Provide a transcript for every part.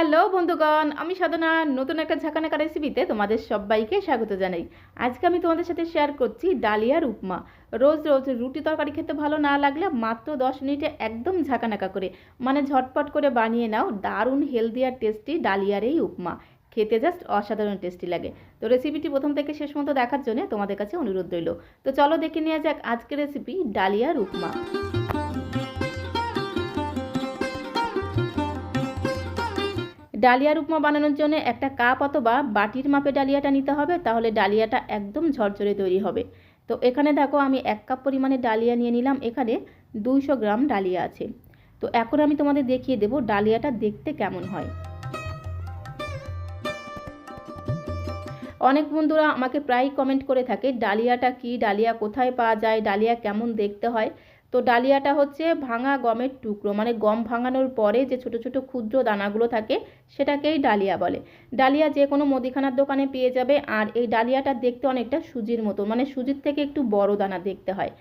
Hello বন্ধুগণ, আমি সাধনা, নতুন একটা ঝাঁকানাকা রেসিপিতে তোমাদের সবাইকে স্বাগত জানাই। আজকে আমি তোমাদের সাথে শেয়ার করছি ডালিয়ার উপমা। রোজ রোজ রুটি তরকারি খেতে ভালো না লাগলে মাত্র দশ মিনিটে একদম ঝাঁকানাকা করে মানে ঝটপট করে বানিয়ে নাও দারুণ হেলদি আর টেস্টি ডালিয়ার এই উপমা। খেতে জাস্ট অসাধারণ টেস্টি লাগে। তো রেসিপিটি প্রথম থেকে শেষ পর্যন্ত দেখার জন্য তোমাদের কাছে অনুরোধ রইল। তো চলো দেখে নেওয়া যাক আজকের রেসিপি ডালিয়ার উপমা। ডালিয়ার উপমা বানানোর জন্য একটা কাপ অথবা বাটির মাপে ডালিয়াটা নিতে হবে, তাহলে ডালিয়াটা একদম ঝরঝরে তৈরি হবে। তো এখানে দেখো আমি এক কাপ পরিমাণে ডালিয়া নিয়ে নিলাম, এখানে দুইশো গ্রাম ডালিয়া আছে। তো এখন আমি তোমাদের দেখিয়ে দেবো ডালিয়াটা দেখতে কেমন হয়। অনেক বন্ধুরা আমাকে প্রায় কমেন্ট করে থাকে, ডালিয়াটা কি, ডালিয়া কোথায় পাওয়া যায়, ডালিয়া কেমন দেখতে হয়। তো ডালিয়াটা হচ্ছে ভাঙা গমের টুকরো মানে গম ভাঙানোর পরে যে ছোট ছোট ক্ষুদ্র দানাগুলো থাকে সেটাকেই ডালিয়া বলে। ডালিয়া যে কোনো মুদিখানার দোকানে পেয়ে যাবে আর এই ডালিয়াটা দেখতে অনেকটা সুজির মতো মানে সুজির থেকে একটু বড় দানা দেখতে হয়।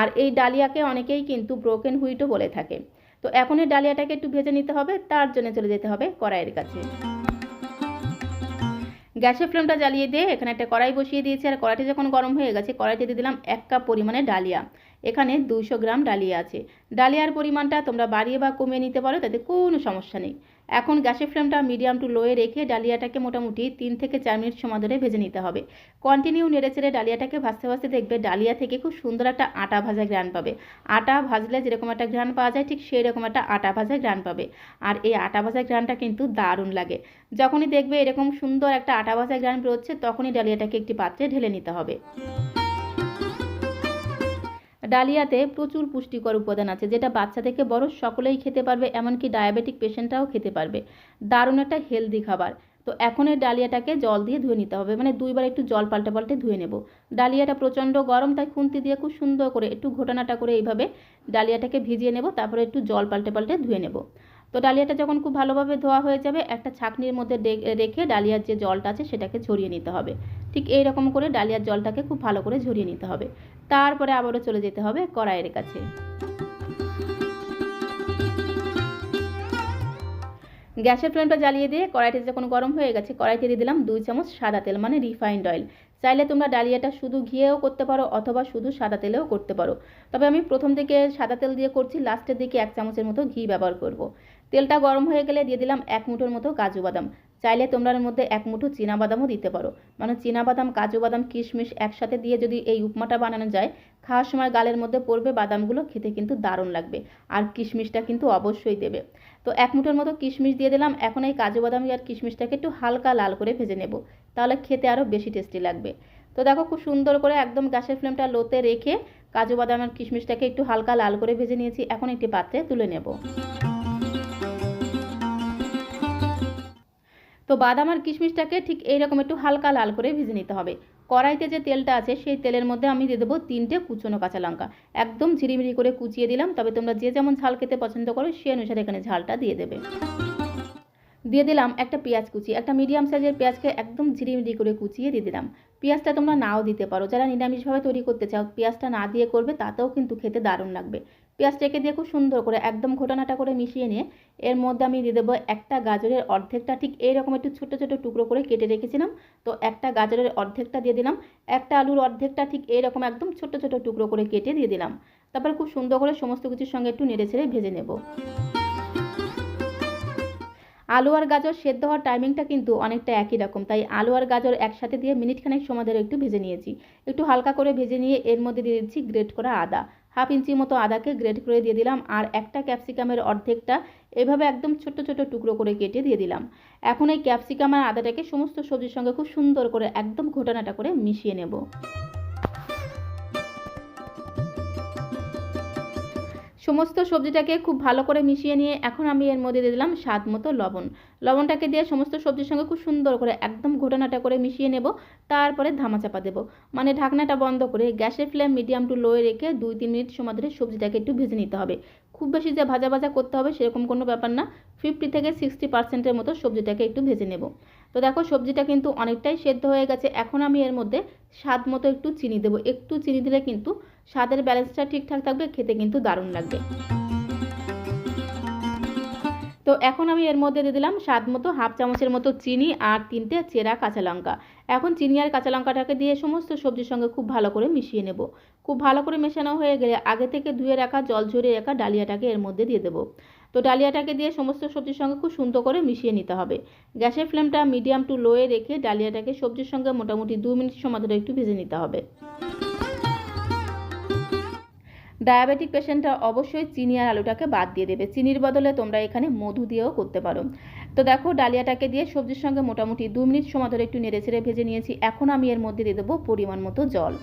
আর এই ডালিয়াকে অনেকেই কিন্তু ব্রোকেন হুইটও বলে থাকে। তো এখন এই ডালিয়াটাকে একটু ভেজে নিতে হবে, তার জন্য চলে যেতে হবে কড়াইয়ের কাছে। গ্যাসের ফ্লেমটা জ্বালিয়ে দিয়ে এখানে একটা কড়াই বসিয়ে দিয়েছি। আর কড়াইটি যখন গরম হয়ে গেছে, কড়াইতে দিয়ে দিলাম এক কাপ পরিমাণে ডালিয়া। এখানে দুশো গ্রাম ডালিয়া আছে। ডালিয়ার পরিমাণটা তোমরা বাড়িয়ে বা কমিয়ে নিতে পারো, তাতে কোনো সমস্যা নেই। এখন গ্যাসের ফ্লেমটা মিডিয়াম টু লোয়ে রেখে ডালিয়াটাকে মোটামুটি তিন থেকে চার মিনিট সময় ধরে ভেজে নিতে হবে। কন্টিনিউ নেড়ে চেড়ে ডালিয়াটাকে ভাজতে ভাজতে দেখবে ডালিয়া থেকে খুব সুন্দর একটা আটা ভাজা গ্রান পাবে। আটা ভাজলে যেরকম একটা গ্রান পাওয়া যায়, ঠিক সেই রকম একটা আটা ভাজা গ্রান পাবে। আর এই আটা ভাজা গ্রানটা কিন্তু দারুণ লাগে। যখনই দেখবে এরকম সুন্দর একটা আটা ভাজা গ্রান বেরোচ্ছে, তখনই ডালিয়াটাকে একটি পাত্রে ঢেলে নিতে হবে। ডালিয়াতে প্রচুর পুষ্টিকর উপাদান আছে, যেটা বাচ্চা থেকে বড় সকলেই খেতে পারবে, এমনকি ডায়াবেটিক পেশেন্টরাও খেতে পারবে। দারুণ একটা হেলদি খাবার। তো এখন এই ডালিয়াটাকে জল দিয়ে ধুয়ে নিতে হবে মানে দুইবার একটু জল পাল্টে পাল্টে ধুয়ে নেব। ডালিয়াটা প্রচণ্ড গরম, তাই খুন্তি দিয়ে খুব সুন্দর করে একটু ঘোটানাটা করে এইভাবে ডালিয়াটাকে ভিজিয়ে নেব, তারপরে একটু জল পাল্টে পাল্টে ধুয়ে নেব। তো ডালিয়াটা যখন খুব ভালোভাবে ধোয়া হয়ে যাবে, একটা ছাকনির মধ্যে রেখে ডালিয়ার যে জলটা আছে সেটাকে ঝরিয়ে নিতে হবে। ঠিক এই রকম করে ডালিয়ার জলটাকে খুব ভালো করে ঝরিয়ে নিতে হবে। তারপরে আবারও চলে যেতে হবে কড়াইয়ের কাছে। গ্যাসের ফ্লেমটা জ্বালিয়ে দিয়ে কড়াইটি যখন গরম হয়ে গেছে, কড়াইতে দিয়ে দিলাম দুই চামচ সাদা তেল মানে রিফাইন্ড অয়েল। চাইলে তোমরা ডালিয়াটা শুধু ঘিয়েও করতে পারো অথবা শুধু সাদা তেলেও করতে পারো। তবে আমি প্রথম দিকে সাদা তেল দিয়ে করছি, লাস্টের দিকে এক চামচের মতো ঘি ব্যবহার করব। তেলটা গরম হয়ে গেলে দিয়ে দিলাম এক মুঠোর মতো কাজু বাদাম। চাইলে তোমরা মধ্যে এক মুঠো বাদামও দিতে পারো। মানে বাদাম, কাজু বাদাম, কিশমিশ একসাথে দিয়ে যদি এই উপমাটা বানানো যায়, খাওয়ার সময় গালের মধ্যে পড়বে বাদামগুলো, খেতে কিন্তু দারুণ লাগবে। আর কিশমিশটা কিন্তু অবশ্যই দেবে। তো এক মুঠোর মতো কিশমিশ দিয়ে দিলাম। এখন এই কাজু বাদাম আর কিশমিশটাকে একটু হালকা লাল করে ভেজে নেব। তাহলে খেতে আরও বেশি টেস্টি লাগবে। তো দেখো খুব সুন্দর করে একদম গ্যাসের ফ্লেমটা লোতে রেখে কাজু বাদাম আর কিশমিশটাকে একটু হালকা লাল করে ভেজে নিয়েছি। এখন একটি পাত্রে তুলে নেব। তো বাদাম আর কিশমিশটাকে ঠিক এইরকম একটু হালকা লাল করে ভেজে নিতে হবে। কড়াইতে যে তেলটা আছে, সেই তেলের মধ্যে আমি দিয়ে দেবো তিনটে কুচনো কাঁচা লঙ্কা। একদম ঝিরিমিরি করে কুচিয়ে দিলাম, তবে তোমরা যে যেমন ঝাল খেতে পছন্দ করো সে অনুসারে এখানে ঝালটা দিয়ে দেবে। দিয়ে দিলাম একটা পেঁয়াজ কুচি, একটা মিডিয়াম সাইজের পেঁয়াজকে একদম ঝিরিমিরি করে কুচিয়ে দিয়ে দিলাম। পেঁয়াজটা তোমরা নাও দিতে পারো, যারা নিরামিষভাবে তৈরি করতে চাও, পেঁয়াজটা না দিয়ে করবে, তাতেও কিন্তু খেতে দারুণ লাগবে। পেঁয়াজটাকে দিয়ে খুব সুন্দর করে একদম ঘোটানাটা করে মিশিয়ে নিয়ে এর মধ্যে আমি দিয়ে দেবো একটা গাজরের অর্ধেকটা, ঠিক এইরকম একটু ছোটো ছোটো টুকরো করে কেটে রেখেছিলাম। তো একটা গাজরের অর্ধেকটা দিয়ে দিলাম, একটা আলুর অর্ধেকটা ঠিক এইরকম একদম ছোটো ছোটো টুকরো করে কেটে দিয়ে দিলাম। তারপর খুব সুন্দর করে সমস্ত কিছুর সঙ্গে একটু নেড়ে ছেড়ে ভেজে নেব। আলু আর গাজর সেদ্ধ হওয়ার টাইমিংটা কিন্তু অনেকটা একই রকম। তাই আলু আর গাজর একসাথে দিয়ে মিনিটখানেক সময় ধরে একটু ভেজে নিয়েছি। একটু হালকা করে ভেজে নিয়ে এর মধ্যে দিয়ে দিচ্ছি গ্রেট করা আদা। হাফ ইঞ্চি মতো আদাকে গ্রেড করে দিয়ে দিলাম আর একটা ক্যাপসিকামের অর্ধেকটা এভাবে একদম ছোট ছোট টুকরো করে কেটে দিয়ে দিলাম। এখন এই ক্যাপসিকাম আর আদাটাকে সমস্ত সবজির সঙ্গে খুব সুন্দর করে একদম ঘোটানাটা করে মিশিয়ে নেব। সমস্ত সবজিটাকে খুব ভালো করে মিশিয়ে নিয়ে এখন আমি এর মধ্যে দিয়ে দিলাম স্বাদ মতো লবণ। লবণটাকে দিয়ে সমস্ত সবজির সঙ্গে খুব সুন্দর করে একদম ঘোটানাটা করে মিশিয়ে নেব, তারপরে ধামা চাপা দেবো। মানে ঢাকনাটা বন্ধ করে গ্যাসের ফ্লেম মিডিয়াম টু লোয়ে রেখে দুই তিন মিনিট সময় ধরে সবজিটাকে একটু ভেজে নিতে হবে। খুব বেশি যে ভাজা ভাজা করতে হবে সেরকম কোনো ব্যাপার না। ফিফটি থেকে সিক্সটি পার্সেন্টের মতো সবজিটাকে একটু ভেজে নেব। তো দেখো, সবজিটা কিন্তু অনেকটাই সেদ্ধ হয়ে গেছে। এখন আমি এর মধ্যে স্বাদ মতো একটু চিনি দেবো। একটু চিনি দিলে কিন্তু স্বাদের ব্যালেন্সটা ঠিকঠাক থাকবে, খেতে কিন্তু দারুণ লাগবে। তো এখন আমি এর মধ্যে দিয়ে দিলাম স্বাদ মতো হাফ চামচের মতো চিনি আর তিনটে চেরা কাঁচা লঙ্কা। এখন চিনি আর কাঁচা লঙ্কাটাকে দিয়ে সমস্ত সবজির সঙ্গে খুব ভালো করে মিশিয়ে নেব। খুব ভালো করে মেশানো হয়ে গেলে আগে থেকে ধুয়ে রাখা, জল ঝরিয়ে রাখা ডালিয়াটাকে এর মধ্যে দিয়ে দেবো। তো ডালিয়াটাকে দিয়ে সমস্ত সবজির সঙ্গে খুব সুন্দর করে মিশিয়ে নিতে হবে। গ্যাসের ফ্লেমটা মিডিয়াম টু লোয়ে রেখে ডালিয়াটাকে সবজির সঙ্গে মোটামুটি দু মিনিট সময় ধরে একটু ভেজে নিতে হবে। ডায়াবেটিক পেশেন্টরা অবশ্যই চিনি আর আলুটাকে বাদ দিয়ে দেবে। চিনির বদলে তোমরা এখানে মধু দিয়েও করতে পারো। তো দেখো, ডালিয়াটাকে দিয়ে সবজির সঙ্গে মোটামুটি দু মিনিট সময় ধরে একটু নেড়ে ছেড়ে ভেজে নিয়েছি। এখন আমি এর মধ্যে দিয়ে দেবো পরিমাণ মতো জল।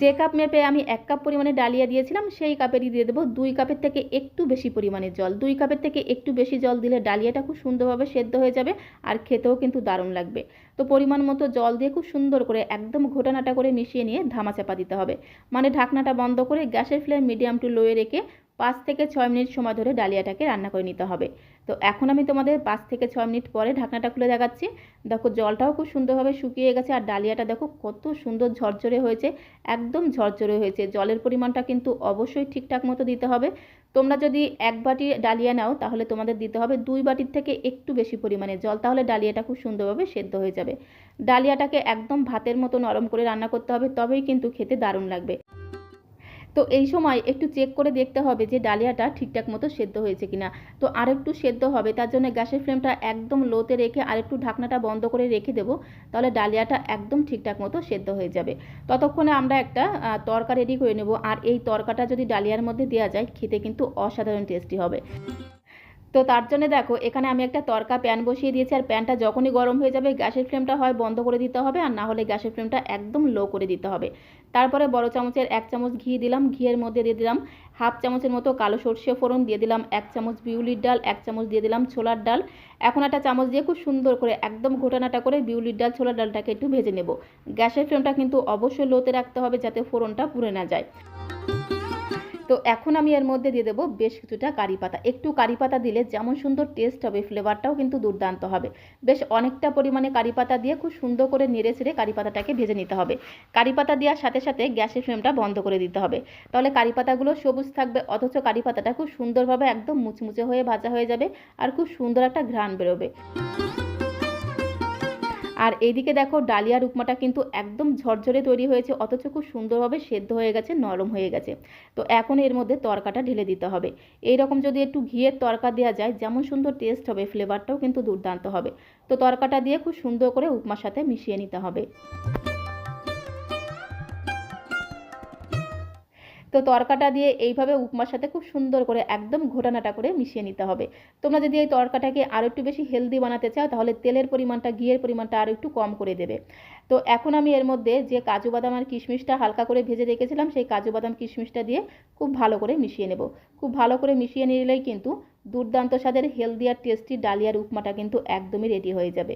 যে কাপ মেপে আমি এক কাপ পরিমাণে ডালিয়া দিয়েছিলাম, সেই কাপেরই দিয়ে দেবো দুই কাপের থেকে একটু বেশি পরিমাণে জল। দুই কাপের থেকে একটু বেশি জল দিলে ডালিয়াটা খুব সুন্দরভাবে সেদ্ধ হয়ে যাবে আর খেতেও কিন্তু দারুণ লাগবে। তো পরিমাণ মতো জল দিয়ে খুব সুন্দর করে একদম ঘোটানাটা করে মিশিয়ে নিয়ে ধামাচাপা দিতে হবে। মানে ঢাকনাটা বন্ধ করে গ্যাসের ফ্লেম মিডিয়াম টু লোয়ে রেখে পাঁচ থেকে ছয় মিনিট সময় ধরে ডালিয়াটাকে রান্না করে নিতে হবে। তো এখন আমি তোমাদের পাঁচ থেকে ছয় মিনিট পরে ঢাকনাটা খুলে দেখাচ্ছি। দেখো, জলটাও খুব সুন্দরভাবে শুকিয়ে গেছে আর ডালিয়াটা দেখো কত সুন্দর ঝরঝরে হয়েছে, একদম ঝরঝরে হয়েছে। জলের পরিমাণটা কিন্তু অবশ্যই ঠিকঠাক মতো দিতে হবে। তোমরা যদি এক বাটি ডালিয়া নাও, তাহলে তোমাদের দিতে হবে দুই বাটির থেকে একটু বেশি পরিমাণে জল, তাহলে ডালিয়াটা খুব সুন্দরভাবে সেদ্ধ হয়ে যাবে। ডালিয়াটাকে একদম ভাতের মতো নরম করে রান্না করতে হবে, তবেই কিন্তু খেতে দারুণ লাগবে। তো এই সময় একটু চেক করে দেখতে হবে যে ডালিয়াটা ঠিকঠাক মতো সেদ্ধ হয়েছে কিনা। তো আর একটু সেদ্ধ হবে, তার জন্য গ্যাসের ফ্লেমটা একদম লোতে রেখে আর একটু ঢাকনাটা বন্ধ করে রেখে দেব, তাহলে ডালিয়াটা একদম ঠিকঠাক মতো সেদ্ধ হয়ে যাবে। ততক্ষণে আমরা একটা তরকা রেডি করে নেব, আর এই তরকাটা যদি ডালিয়ার মধ্যে দেওয়া যায়, খেতে কিন্তু অসাধারণ টেস্টি হবে। তো তার জন্য দেখো, এখানে আমি একটা তরকা প্যান বসিয়ে দিয়েছি, আর প্যানটা যখনই গরম হয়ে যাবে, গ্যাসের ফ্লেমটা হয় বন্ধ করে দিতে হবে, আর না হলে গ্যাসের ফ্লেমটা একদম লো করে দিতে হবে। তারপরে বড় চামচের এক চামচ ঘি দিলাম, ঘিয়ের মধ্যে দিয়ে দিলাম হাফ চামচের মতো কালো সর্ষে ফোড়ন, দিয়ে দিলাম এক চামচ বিউলির ডাল, এক চামচ দিয়ে দিলাম ছোলার ডাল। এখন একটা চামচ দিয়ে খুব সুন্দর করে, একদম ঘোটানাটা করে বিউলির ডাল, ছোলার ডালটাকে একটু ভেজে নেব। গ্যাসের ফ্লেমটা কিন্তু অবশ্যই লোতে রাখতে হবে, যাতে ফোড়নটা পুড়ে না যায়। তো এখন আমি এর মধ্যে দিয়ে দেবো বেশ কিছুটা কারি পাতা। একটু কারি পাতা দিলে যেমন সুন্দর টেস্ট হবে ফ্লেভারটাও কিন্তু দুর্দান্ত হবে। বেশ অনেকটা পরিমাণে কারি পাতা দিয়ে খুব সুন্দর করে নেড়ে ছেড়ে কারি পাতাটাকে ভেজে নিতে হবে। কারি পাতা দেওয়ার সাথে সাথে গ্যাসের ফ্লেমটা বন্ধ করে দিতে হবে। তাহলে কারি পাতাগুলো সবুজ থাকবে, অথচ কারি পাতাটা খুব সুন্দরভাবে একদম মুচমুচে হয়ে ভাজা হয়ে যাবে আর খুব সুন্দর একটা ঘ্রাণ বেরোবে। আর এইদিকে দেখো ডালিয়ার উপমাটা কিন্তু একদম ঝরঝরে তৈরি হয়েছে, অথচ খুব সুন্দরভাবে সেদ্ধ হয়ে গেছে, নরম হয়ে গেছে। তো এখন এর মধ্যে তরকাটা ঢেলে দিতে হবে। এই রকম যদি একটু ঘিয়ের তরকা দেওয়া যায়, যেমন সুন্দর টেস্ট হবে ফ্লেভারটাও কিন্তু দুর্দান্ত হবে। তো তরকাটা দিয়ে খুব সুন্দর করে উপমার সাথে মিশিয়ে নিতে হবে। তো তরকাটা দিয়ে এইভাবে উপমার সাথে খুব সুন্দর করে একদম ঘোটানাটা করে মিশিয়ে নিতে হবে। তোমরা যদি এই তরকাটাকে আরও একটু বেশি হেলদি বানাতে চাও, তাহলে তেলের পরিমাণটা, ঘিয়ের পরিমাণটা আরও একটু কম করে দেবে। তো এখন আমি এর মধ্যে যে কাজু বাদাম আর কিশমিশটা হালকা করে ভেজে রেখেছিলাম, সেই কাজু বাদাম কিশমিশটা দিয়ে খুব ভালো করে মিশিয়ে নেব। খুব ভালো করে মিশিয়ে নিলেই কিন্তু দুর্দান্ত স্বাদের হেলদি আর টেস্টি ডালিয়ার উপমাটা কিন্তু একদমই রেডি হয়ে যাবে।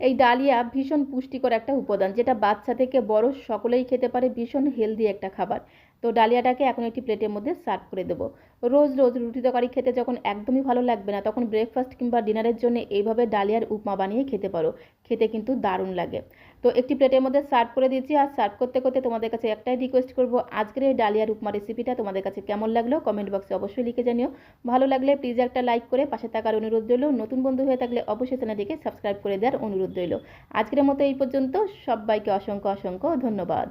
এই ডালিয়া ভীষণ পুষ্টিকর একটা উপাদান, যেটা বাচ্চা থেকে বড় সকলেই খেতে পারে, ভীষণ হেলদি একটা খাবার। তো ডালিয়াটাকে এখন একটি প্লেটের মধ্যে সার্ভ করে দেবো। রোজ রোজ রুটি তরকারি খেতে যখন একদমই ভালো লাগবে না, তখন ব্রেকফাস্ট কিংবা ডিনারের জন্য এইভাবে ডালিয়ার উপমা বানিয়ে খেতে পারো। খেতে কিন্তু দারুণ লাগে। তো একটি প্লেটের মধ্যে সার্ভ করে দিয়েছি আর সার্ভ করতে করতে তোমাদের কাছে একটাই রিকোয়েস্ট করব। আজকের এই ডালিয়ার উপমা রেসিপিটা তোমাদের কাছে কেমন লাগল কমেন্ট বক্সে অবশ্যই লিখে জানিও। ভালো লাগলে প্লিজ একটা লাইক করে পাশে থাকার অনুরোধ রইল। নতুন বন্ধু হয়ে থাকলে অবশ্যই চ্যানেলটিকে সাবস্ক্রাইব করে দেওয়ার অনুরোধ রইল। আজকের মতো এই পর্যন্ত। সবাইকে অসংখ্য অসংখ্য ধন্যবাদ।